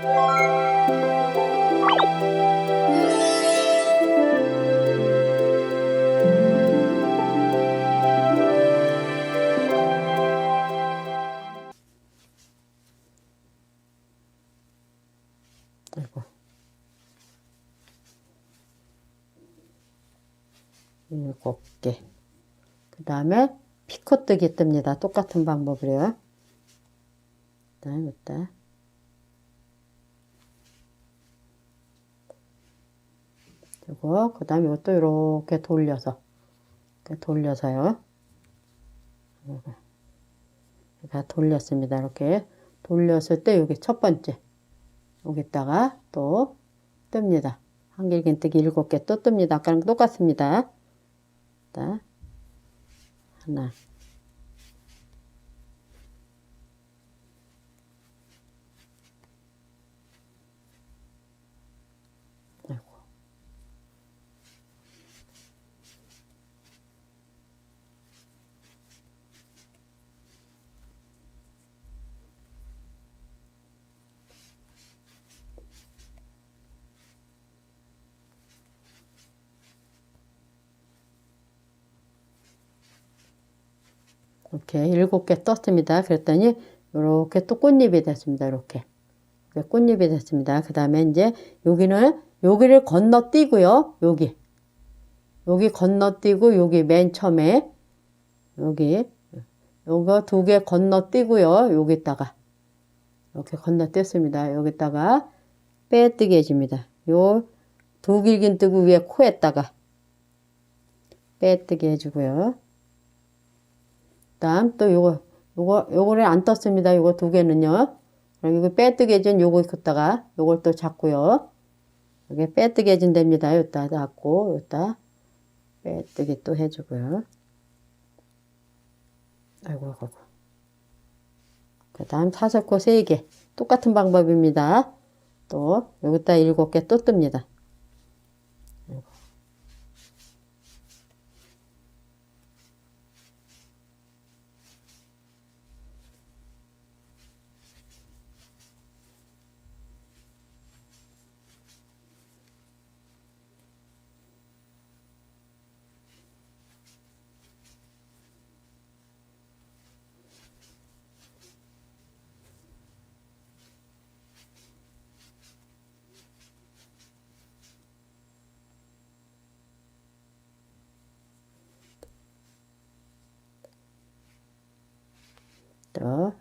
아이고. 일곱 개. 그 다음에 피코뜨기 뜹니다. 똑같은 방법으로요. 그 다음에 그리고 그 다음에 이것도 이렇게 돌려서 이렇게 돌려서요. 다 돌렸습니다. 이렇게 돌렸을 때 여기 첫 번째 여기다가 또 뜹니다. 한길긴뜨기 일곱 개 또 뜹니다. 아까랑 똑같습니다. 자, 하나, 아이고. 이렇게 일곱 개 떴습니다. 그랬더니 이렇게 또 꽃잎이 됐습니다. 이렇게 꽃잎이 됐습니다. 그 다음에 이제 여기는 여기를 건너뛰고요. 여기 여기 건너뛰고 여기 맨 처음에 여기 요거 두 개 건너뛰고요. 여기다가 이렇게 건너뛰었습니다. 여기다가 빼뜨기 해줍니다. 요 두 길긴 뜨고 위에 코에다가 빼뜨기 해주고요. 다음 또 요거 요거 요거를 안 떴습니다. 요거 두 개는요. 그럼 이거 해준 요거 걷다가 요걸 또 잡고요. 여기 해준 됩니다. 요따 잡고 요따 빼뜨기 또 해주고요. 아이고 아이고. 그 다음 사슬코 세 개. 똑같은 방법입니다. 또 여기다 일곱 개또 뜹니다.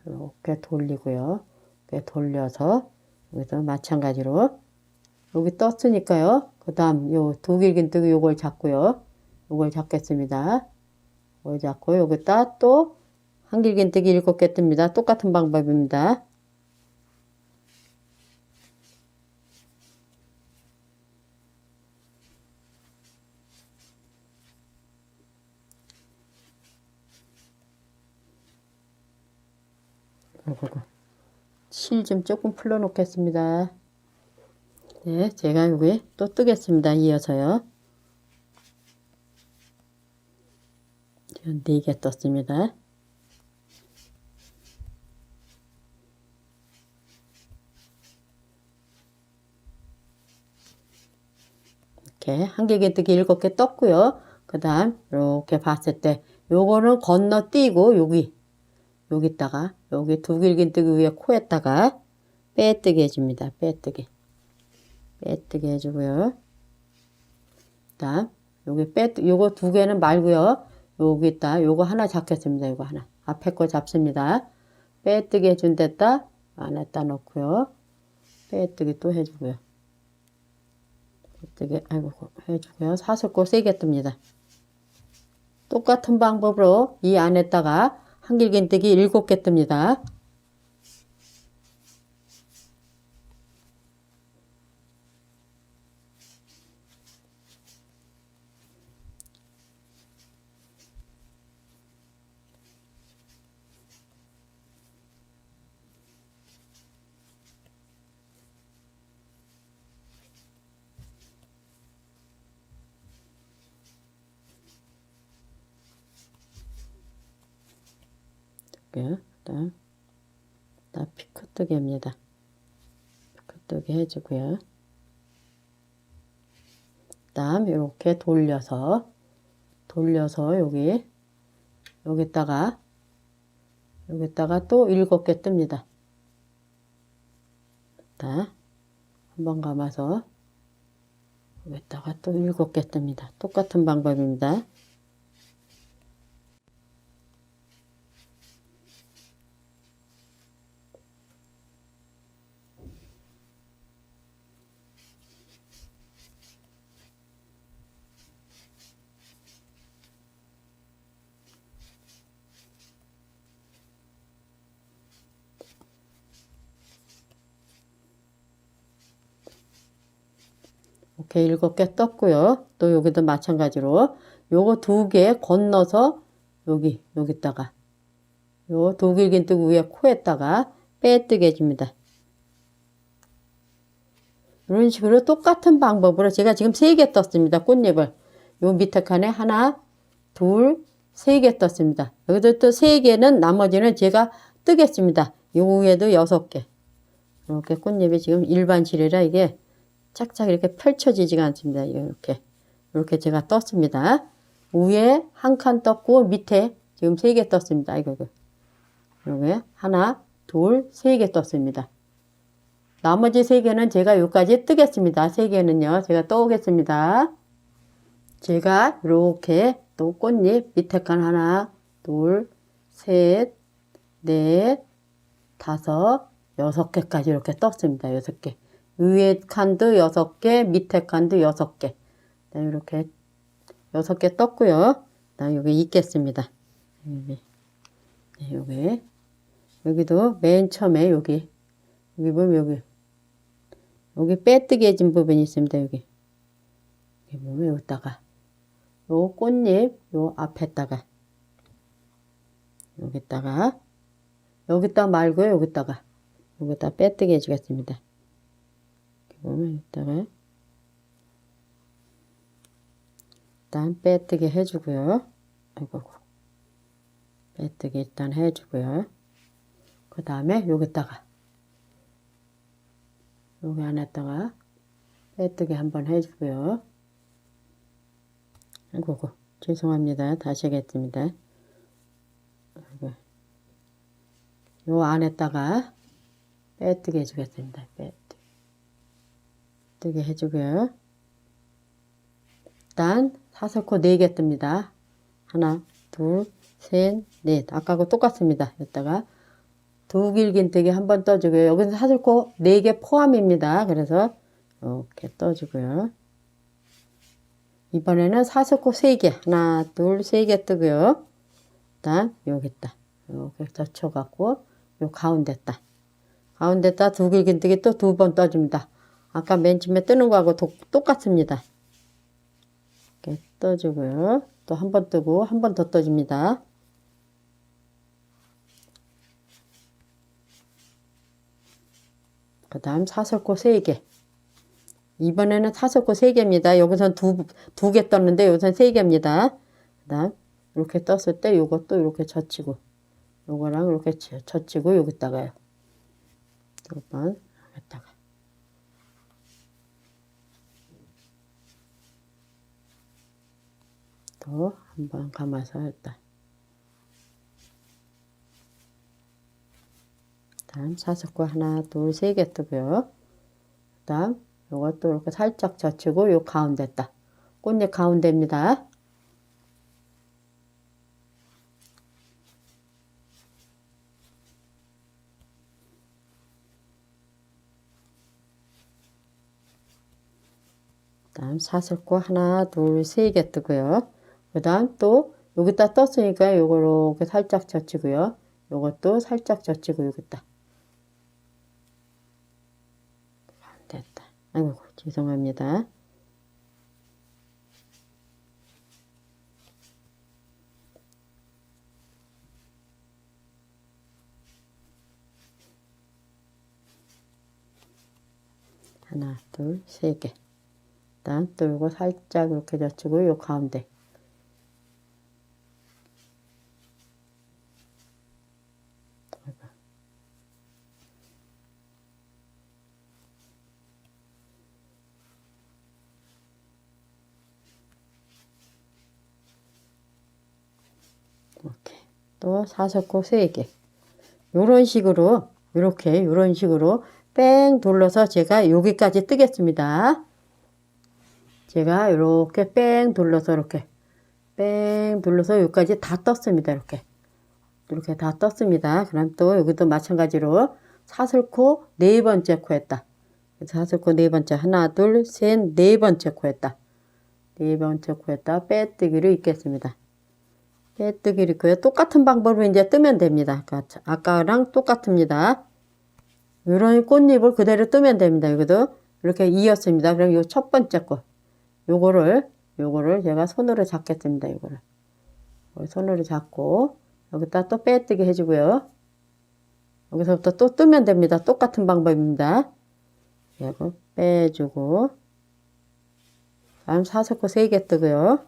이렇게 돌리고요. 이렇게 돌려서 여기도 마찬가지로 여기 떴으니까요. 그 다음 요 두 길긴 뜨기 요걸 잡고요. 요걸 잡겠습니다. 요걸 잡고 여기다 또 한 길긴 뜨기 일곱 개 뜹니다. 똑같은 방법입니다. 실 좀 조금 풀어 놓겠습니다. 네, 제가 여기 또 뜨겠습니다. 이어서요. 네 개 떴습니다. 이렇게 한길긴뜨기 일곱 개 떴고요. 그 다음 이렇게 봤을 때 요거는 건너뛰고 여기 여기다가 여기 두 길긴뜨기 위에 코에다가 빼뜨기 해줍니다. 빼뜨기 빼뜨기 해주고요. 다음 여기 빼 요거 두 개는 말고요. 여기다 요거 하나 잡겠습니다. 요거 하나 앞에 거 잡습니다. 빼뜨기 해준 데다 안에다 넣고요. 빼뜨기 또 해주고요. 빼뜨기 아이고 해주고요. 사슬코 세게 뜹니다. 똑같은 방법으로 이 안에다가 한길긴뜨기 일곱 개 뜹니다. 그 다음 다 피크뜨기입니다. 뜨게 해주고요. 다음 이렇게 돌려서 돌려서 여기 여기다가 여기다가 또 일곱 개 뜹니다. 자, 한번 감아서 여기다가 또 일곱 개 뜹니다. 똑같은 방법입니다. 이렇게 일곱 개 떴고요. 또 여기도 마찬가지로 요거 두 개 건너서 여기 여기다가 요 독일긴 뜨고 위에 코에다가 빼뜨게 해줍니다. 이런 식으로 똑같은 방법으로 제가 지금 세 개 떴습니다. 꽃잎을 요 밑에 칸에 하나 둘 세 개 떴습니다. 여기도 또세 개는 나머지는 제가 뜨겠습니다. 요 위에도 여섯 개 이렇게 꽃잎이 지금 일반 실이라 이게 착착 이렇게 펼쳐지지가 않습니다. 이렇게 이렇게 제가 떴습니다. 위에 한 칸 떴고 밑에 지금 세 개 떴습니다. 이거 이렇게 하나, 둘, 세 개 떴습니다. 나머지 세 개는 제가 여기까지 뜨겠습니다. 세 개는요. 제가 떠오겠습니다. 제가 이렇게 또 꽃잎 밑에 칸 하나, 둘, 셋, 넷, 다섯, 여섯 개까지 이렇게 떴습니다. 여섯 개. 위에 칸도 여섯 개, 밑에 칸도 여섯 개. 네, 이렇게 여섯 개 떴고요. 나 여기 있겠습니다. 여기, 네, 여기, 여기도 맨 처음에 여기, 여기 보면 여기, 여기 빼뜨기 해진 부분이 있습니다. 여기, 여기 보면 여기다가 요 꽃잎 요 앞에다가 여기다가 여기다 말고요. 여기다가 여기다 빼뜨기 해주겠습니다. 보면 이따가 일단 빼뜨기 해주고요. 아이고 빼뜨기 일단 해주고요. 그 다음에 여기다가 여기 안에다가 빼뜨기 한번 해주고요. 아이고 죄송합니다. 다시 하겠습니다. 아이고. 요 안에다가 빼뜨기 해주겠습니다. 빼 뜨게 해주고요. 일단 사슬코 4개 뜹니다. 하나, 둘, 셋, 넷. 아까하고 똑같습니다. 여기다가 두 길긴뜨기 한 번 떠주고요. 여기서 사슬코 4개 포함입니다. 그래서 이렇게 떠주고요. 이번에는 사슬코 3개. 하나, 둘, 3개 뜨고요. 일단 여기다. 이렇게 젖혀갖고 요 가운데 다. 가운데 다 두 길긴뜨기 또 두 번 떠줍니다. 아까 맨 처음에 뜨는 거하고 도, 똑같습니다. 이렇게 떠주고요. 또 한 번 뜨고 한 번 더 떠줍니다. 그 다음 사슬코 3개. 이번에는 사슬코 3개입니다. 여기선 두, 두 개 떴는데 여기선 3개입니다. 그 다음 이렇게 떴을 때 요것도 이렇게 젖히고 요거랑 이렇게 젖히고 여기다가요. 두번 여기다가 또 한번 감아서 했다. 다음 사슬코 하나, 둘, 세개 뜨고요. 다음 요것도 이렇게 살짝 젖히고 요 가운데 딱 꽃잎 가운데입니다. 다음 사슬코 하나, 둘, 세 개 뜨고요. 그 다음 또 여기다 떴으니까 요거 이렇게 살짝 젖히고요. 요것도 살짝 젖히고 여기다. 됐다. 아이고 죄송합니다. 하나, 둘, 세 개. 일단 또 요거 살짝 이렇게 젖히고 요 가운데 또 사석고 세 개. 요런 식으로 이렇게 요런 식으로 뺑 돌려서 제가 여기까지 뜨겠습니다. 제가 이렇게 뺑 돌려서 이렇게 뺑 돌려서 여기까지 다 떴습니다. 이렇게 이렇게 다 떴습니다. 그럼 또 여기도 마찬가지로 사슬코 네 번째 코 했다. 사슬코 네 번째 하나 둘 셋 네 번째 코 했다. 네 번째 코에다 빼뜨기를 입겠습니다. 빼뜨기를 입고요. 똑같은 방법으로 이제 뜨면 됩니다. 아까, 아까 랑 똑같습니다. 이런 꽃잎을 그대로 뜨면 됩니다. 여기도 이렇게 이었습니다. 그럼 요첫 번째 꽃. 요거를, 요거를 제가 손으로 잡겠습니다. 요걸 손으로 잡고, 여기다 또 빼뜨기 해주고요. 여기서부터 또 뜨면 됩니다. 똑같은 방법입니다. 이거 빼주고, 다음 사석고 세개 뜨고요.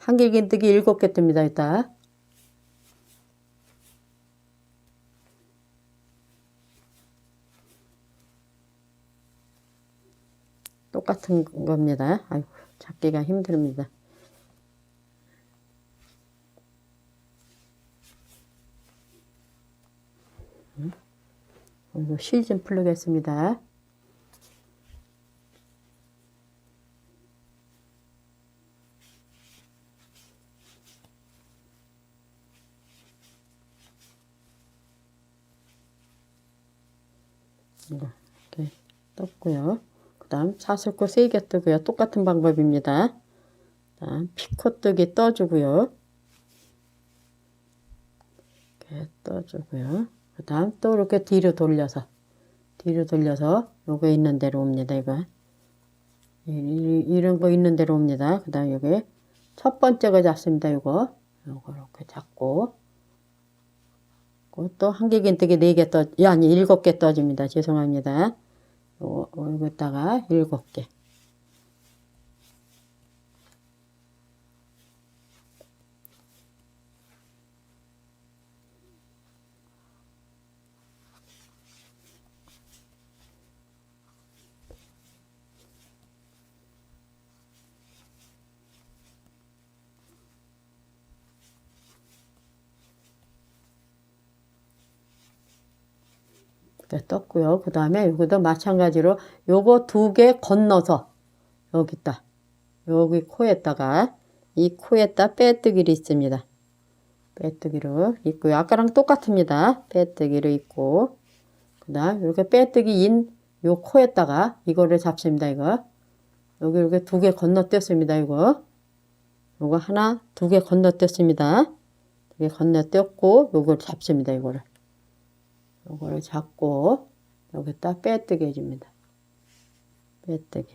한길긴 뜨기 일곱 개 뜹니다. 이따. 똑같은 겁니다. 아이고, 잡기가 힘듭니다. 음, 이거 실좀 풀르겠습니다. 이렇게 떴고요. 그 다음 사슬코 3개 뜨고요. 똑같은 방법입니다. 다음 피코 뜨기 떠주고요. 이렇게 떠주고요. 그 다음 또 이렇게 뒤로 돌려서 뒤로 돌려서 요거 있는 대로 옵니다. 이거 이런 거 있는 대로 옵니다. 그 다음 여기 첫 번째 거 잡습니다. 요거 요거 이렇게 잡고 또 한길긴뜨기 4개 떠, 야, 아니 7개 떠집니다. 죄송합니다. 요, 여기다가 7개. 이렇게 떴고요. 그 다음에 여기도 마찬가지로 요거 두 개 건너서 여기다 여기 코에다가 이 코에다 빼뜨기를 있습니다. 빼뜨기로 있고요. 아까랑 똑같습니다. 빼뜨기를 있고 그 다음 이렇게 빼뜨기 인 요 코에다가 이거를 잡습니다. 이거 여기 이렇게 두 개 건너뛰었습니다. 이거 요거 하나 두 개 건너뛰었습니다. 두 개 건너뛰었고 요걸 잡습니다. 이거를 요거를 잡고 여기다 빼뜨기 해줍니다. 빼뜨기.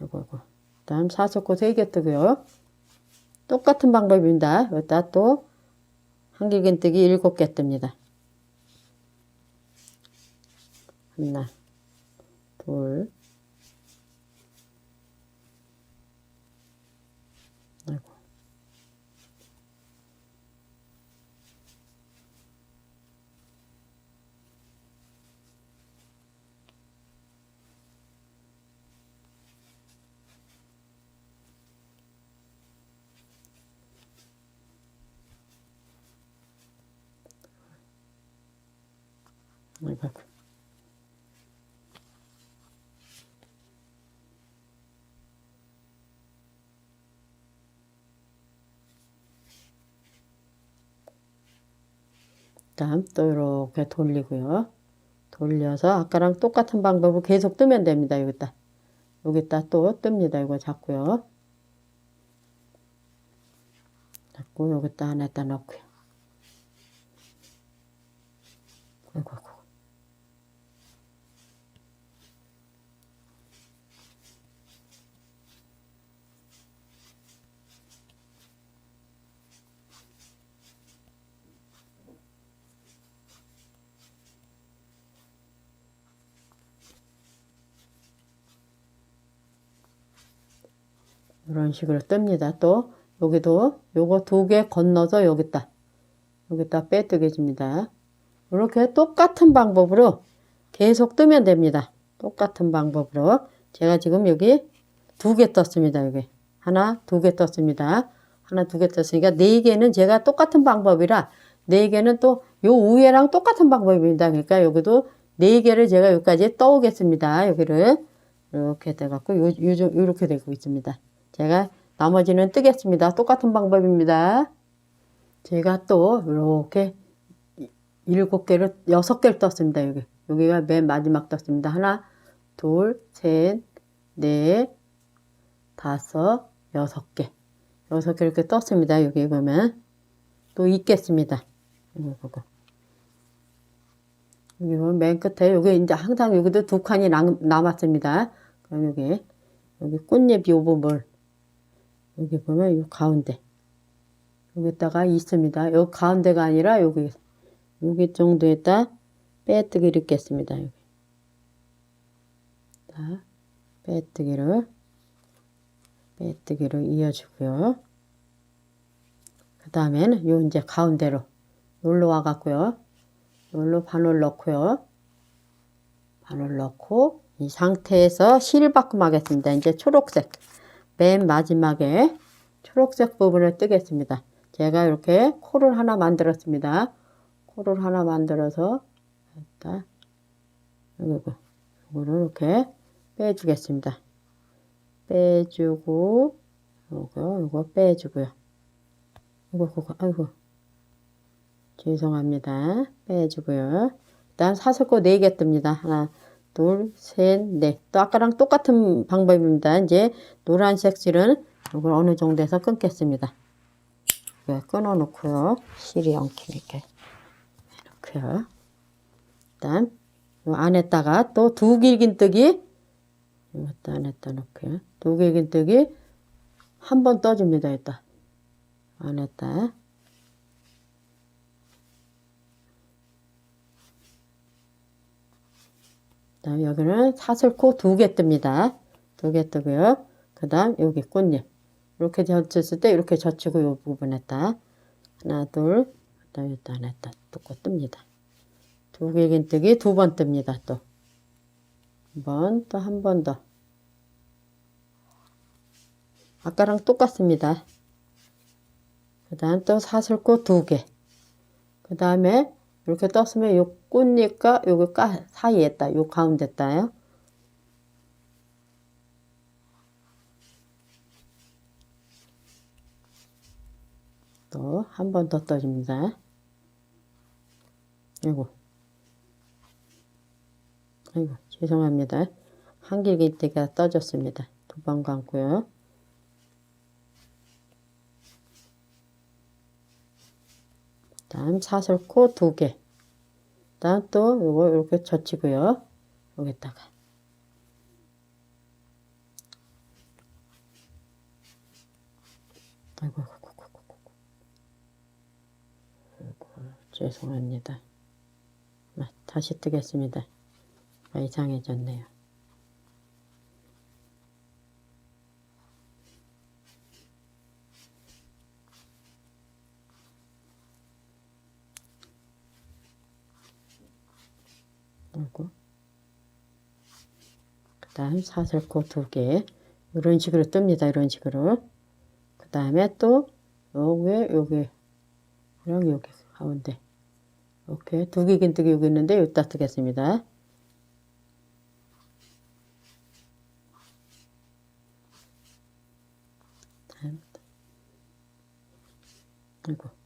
요거고. 다음 사석고 세개 뜨고요. 똑같은 방법입니다. 여기다 또 한길긴뜨기 일곱 개 뜹니다. 하나, 둘, 아이고. 아이고. 다음 또 이렇게 돌리고요. 돌려서 아까랑 똑같은 방법으로 계속 뜨면 됩니다. 여기다. 여기다 또 뜹니다. 이거 잡고요. 잡고 여기다 하나에다 넣고요. 아이고, 아이고. 이런 식으로 뜹니다. 또 여기도 요거 두 개 건너서 여기다 여기다 빼뜨게 줍니다. 이렇게 똑같은 방법으로 계속 뜨면 됩니다. 똑같은 방법으로 제가 지금 여기 두 개 떴습니다. 여기 하나 두 개 떴습니다. 하나 두 개 떴으니까 네 개는 제가 똑같은 방법이라 네 개는 또 요 위에랑 똑같은 방법입니다. 그러니까 여기도 네 개를 제가 여기까지 떠오겠습니다. 여기를 이렇게 돼갖고 요, 요, 정- 요렇게 되고 있습니다. 제가 나머지는 뜨겠습니다. 똑같은 방법입니다. 제가 또 이렇게 일곱 개를 여섯 개를 떴습니다. 여기 여기가 맨 마지막 떴습니다. 하나, 둘, 셋, 넷, 다섯, 여섯 개, 여섯 개 이렇게 떴습니다. 여기 보면 또 있겠습니다. 이거 보고 여기 보면 맨 끝에 여기 이제 항상 여기도 두 칸이 남, 남았습니다. 그럼 여기 여기 꽃잎 요 부분 여기 보면 요 가운데 여기다가 있습니다. 요 가운데가 아니라 여기 여기 정도에다 빼뜨기를 겠습니다. 여기. 자, 빼뜨기를 빼뜨기를 이어주고요. 그 다음에는 요 이제 가운데로 놀러 와 갖고요. 놀로 바늘 넣고요. 바늘 넣고 이 상태에서 실바꿈 하겠습니다. 이제 초록색 맨 마지막에 초록색 부분을 뜨겠습니다. 제가 이렇게 코를 하나 만들었습니다. 코를 하나 만들어서 일단 요거 요거를 이렇게 빼주겠습니다. 빼주고 요거 요거 빼주고요. 이거 그거 아이고 죄송합니다. 빼주고요. 일단 사슬코 4개 뜹니다. 하나, 둘, 셋, 넷. 또 아까랑 똑같은 방법입니다. 이제 노란색 실은 이걸 어느 정도에서 끊겠습니다. 네, 끊어놓고요. 실이 엉키니까 이렇게요. 일단 요 안에다가 또 두 길긴뜨기 이것도 안에다 놓고요. 두 길긴뜨기 한 번 떠줍니다. 일단 안에다 다음 여기는 사슬코 두 개 뜹니다. 두 개 뜨고요. 그 다음 여기 꽃잎 이렇게 젖혔을 때 이렇게 젖히고 이 부분에 다 하나 둘 그다음 여기다 하나다 뚜고 뜹니다. 두 개 긴뜨기 두 번 뜹니다. 또 한 번 또 한 번 더. 아까랑 똑같습니다. 그 다음 또 사슬코 두 개. 그 다음에 이렇게 떴으면 요 꽃잎과 요거 까 사이에다 요 가운데다요. 또 한 번 더 떠줍니다. 아이고 아이고 죄송합니다. 한길기대가 떠졌습니다. 두 번 감고요. 다음 사슬코 두 개. 다음 또 요거 이렇게 젖히고요. 여기다가 아이고, 아이고, 죄송합니다. 아, 다시 뜨겠습니다. 아, 이상해졌네요. 하고. 그 다음 사슬코 두 개. 이런 식으로 뜹니다 이런 식으로. 그 다음에 또 여기 여기 그럼 여기 가운데. 이렇게 두개 긴뜨기 여기 있는데 여기다 뜨겠습니다. 아이고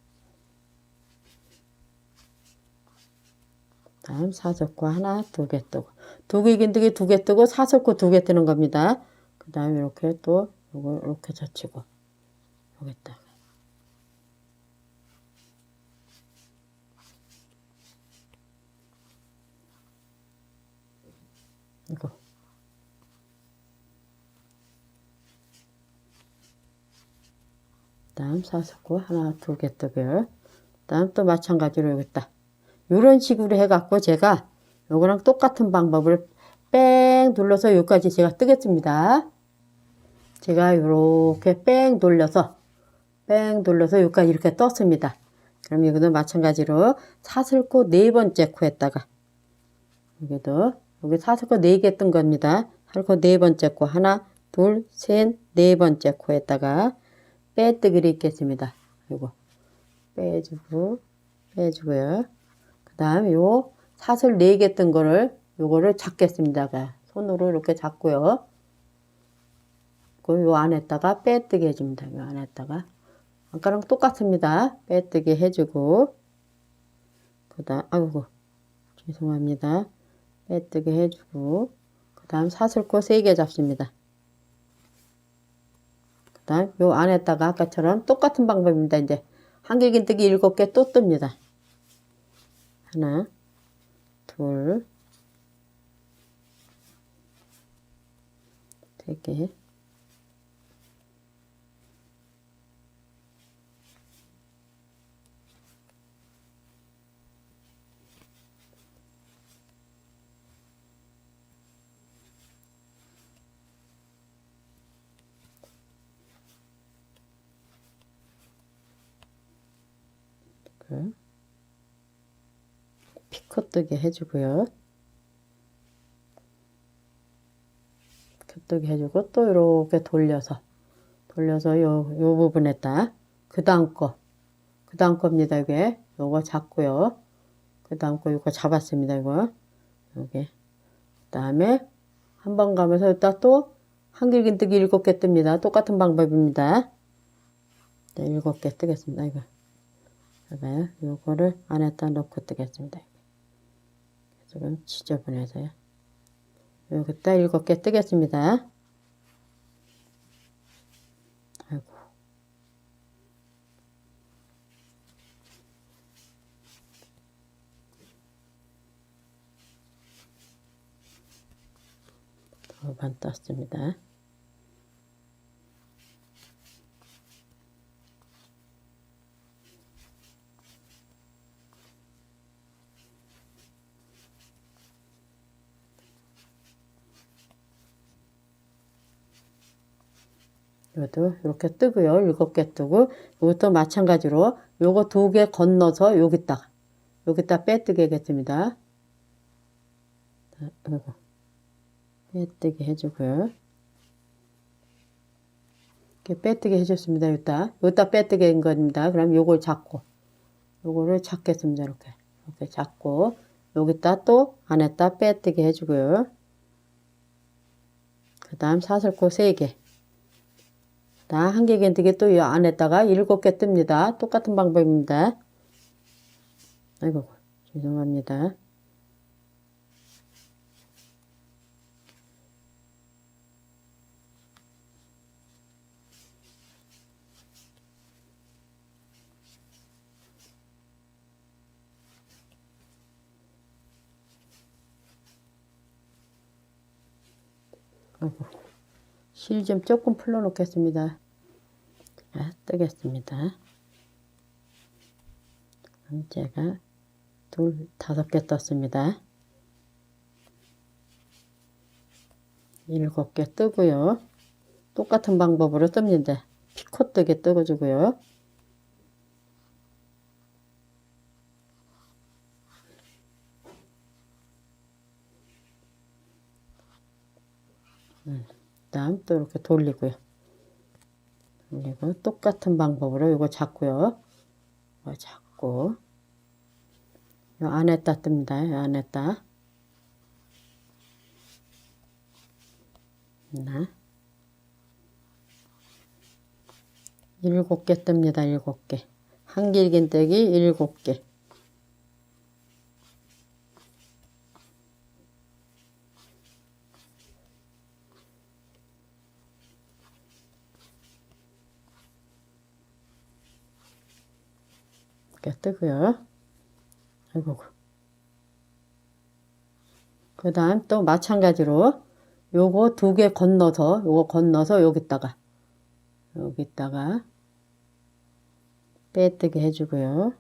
다음 사슬코 하나 두 개 뜨고. 두개 긴뜨기 두개 뜨고 사슬코 두개 뜨는 겁니다. 그 다음에 이렇게 또 요거 이렇게 젖히고. 여기다가 이거. 다음 사슬코 하나 두 개 뜨고요. 다음 또 마찬가지로 여기다 이런 식으로 해갖고 제가 요거랑 똑같은 방법을 뺑 눌러서 여기까지 제가 뜨겠습니다. 제가 이렇게 뺑 돌려서 뺑 돌려서 여기까지 이렇게 떴습니다. 그럼 여기도 마찬가지로 사슬코 네 번째 코에다가 여기도 여기 사슬코 네 개 뜬 겁니다. 사슬코 네 번째 코 하나 둘 셋 네 번째 코에다가 빼뜨기를 있겠습니다. 요거 빼주고 빼주고요. 그 다음 요 사슬 4개 뜬 거를 요거를 잡겠습니다. 그 손으로 이렇게 잡고요. 그요 안에다가 빼뜨기 해줍니다. 요 안에다가 아까랑 똑같습니다. 빼뜨기 해주고 그 다음 아이고 죄송합니다. 빼뜨기 해주고 그 다음 사슬코 3개 잡습니다. 그 다음 요 안에다가 아까처럼 똑같은 방법입니다. 이제 한길긴뜨기 7개 또 뜹니다. 하나 둘 세 개, 그 피코 뜨게 해주고요. 겹뜨기 해주고 또 이렇게 돌려서 돌려서 요, 요 부분에다 그 다음 거, 그 다음 겁니다. 이게 요거 잡고요. 그 다음 거 이거 잡았습니다. 이거 요게 그 다음에 한 번 가면서 이따 또 한길긴뜨기 일곱 개 뜹니다. 똑같은 방법입니다. 네, 일곱 개 뜨겠습니다. 이거. 요거를 안에다 넣고 뜨겠습니다. 조금 지저분해서요. 여기다 일곱 개 뜨겠습니다. 아이고. 두번 떴습니다. 이것도 이렇게 뜨고요. 일곱 개 뜨고 이것도 마찬가지로 요거 두 개 건너서 여기다가 여기다 빼뜨기 하겠습니다. 빼뜨기 해주고요. 이렇게 빼뜨기 해줬습니다. 여기다 여기다 빼뜨기 한 겁니다. 그럼 요걸 잡고 요거를 잡겠습니다. 이렇게 이렇게 잡고 여기다 또 안에다 빼뜨기 해주고요. 그 다음 사슬코 3개 자, 한 개 견디게 또이 안에다가 일곱 개 뜹니다. 똑같은 방법입니다. 아이고, 죄송합니다. 아이고, 실 좀 조금 풀어 놓겠습니다. 자, 뜨겠습니다. 제가 둘, 다섯 개 떴습니다. 일곱 개 뜨고요. 똑같은 방법으로 뜹니다. 피코 뜨게 뜨어주고요. 음, 다음 또 이렇게 돌리고요. 그리고 똑같은 방법으로 이거 잡고요. 이거 잡고 요 안에다 뜹니다. 요 안에다 하나 일곱 개 뜹니다. 일곱 개 한길긴뜨기 일곱 개 뜨고요. 아이고. 그 다음 또 마찬가지로 요거 두 개 건너서 요거 건너서 여기다가 여기다가 빼뜨기 해주고요.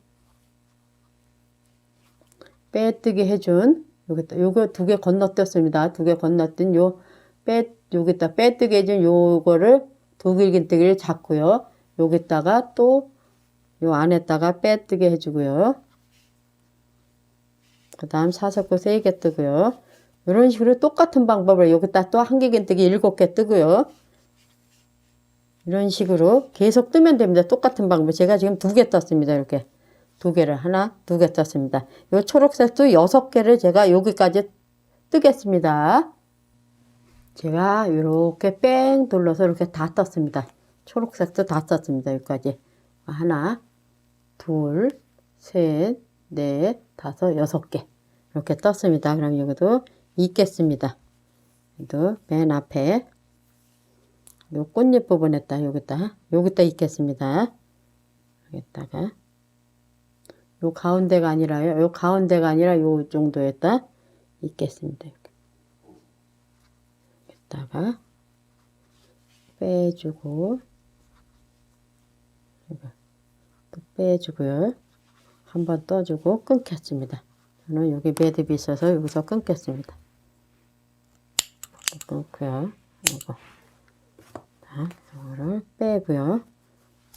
빼뜨기 해준 여기다 요거 두 개 건너뛰었습니다. 두 개 건너뛴 요 빼 여기다 빼뜨기 해준 요거를 두 길긴뜨기를 잡고요. 여기다가 또 요 안에다가 빼뜨게 해주고요. 그 다음 사석고 3개 뜨고요. 이런 식으로 똑같은 방법을 여기다 또 한개긴 뜨기 7개 뜨고요. 이런 식으로 계속 뜨면 됩니다. 똑같은 방법. 제가 지금 두 개 떴습니다. 이렇게. 두 개를 하나, 두 개 떴습니다. 요 초록색도 여섯 개를 제가 여기까지 뜨겠습니다. 제가 이렇게 뺑 돌려서 이렇게 다 떴습니다. 초록색도 다 떴습니다. 여기까지. 하나, 둘, 셋, 넷, 다섯, 여섯 개. 이렇게 떴습니다. 그럼 여기도 있겠습니다. 여기도 맨 앞에 요 꽃잎 부분에다 여기다 여기다 있겠습니다. 여기다가 요 가운데가 아니라요. 요 가운데가 아니라 요 정도에다 있겠습니다. 여기다가 빼주고 이거 또 빼주고요. 한번 떠주고 끊겠습니다. 저는 여기 매듭이 있어서 여기서 끊겠습니다. 끊고요. 이거 자, 이거를 빼고요.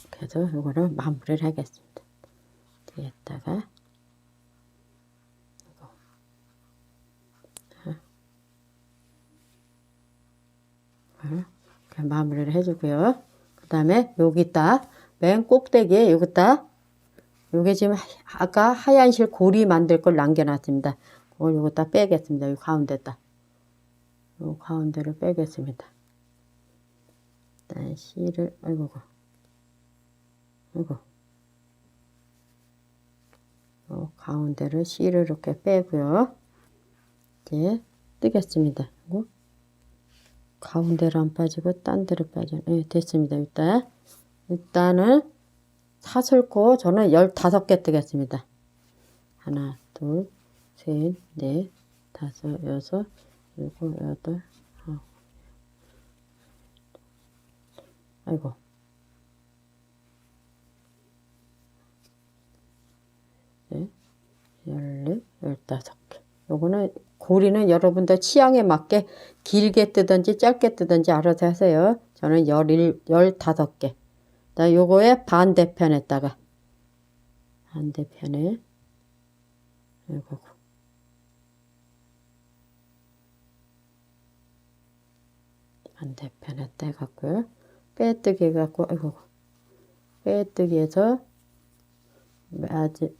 이렇게 해서 이거를 마무리를 하겠습니다. 뒤에다가 마무리를 해주고요. 그 다음에 여기다 맨 꼭대기에 여기다 요게 지금 하- 아까 하얀 실 고리 만들 걸 남겨놨습니다. 그걸 요거 다 빼겠습니다. 요 가운데 다. 요 가운데를 빼겠습니다. 일단 실을 아이고 아이고 요 가운데를 실을 이렇게 빼고요. 이제 뜨겠습니다. 그리고 가운데로 안 빠지고 딴 데로 빠져. 네, 됐습니다. 일단 일단은 사슬코 저는 15개 뜨겠습니다. 하나, 둘, 셋, 넷, 다섯, 여섯, 일곱, 여덟, 아홉. 아이고. 네, 열네, 열다섯 개. 요거는 고리는 여러분들 취향에 맞게 길게 뜨든지 짧게 뜨든지 알아서 하세요. 저는 열일, 열다섯 개. 자, 요거의 반대편에다가 반대편에 이거 반대편에 떼갖고요. 빼뜨기 해갖고 아이고 빼뜨기 해서 아직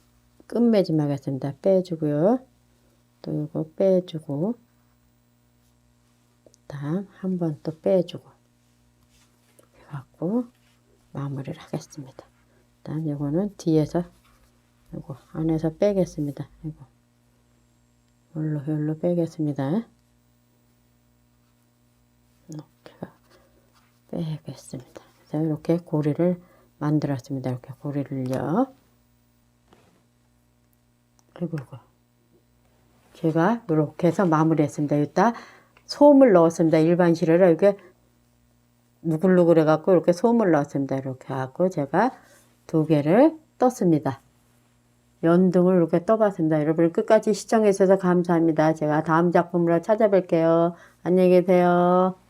끝매짐 하겠습니다. 빼주고요. 또 이거 빼주고 다음 한 번 또 빼주고 해갖고 마무리를 하겠습니다. 다음 이거는 뒤에서 이거 안에서 빼겠습니다. 이거 열로 열로 빼겠습니다. 이렇게 빼겠습니다. 자 이렇게 고리를 만들었습니다. 이렇게 고리를요. 아이고 이거 제가 이렇게 해서 마무리했습니다. 이따 소음을 넣었습니다. 일반 실을 이렇게 누글누글 해갖고 이렇게 소음을 넣었습니다. 이렇게 하고 제가 두 개를 떴습니다. 연등을 이렇게 떠봤습니다. 여러분 끝까지 시청해 주셔서 감사합니다. 제가 다음 작품으로 찾아뵐게요. 안녕히 계세요.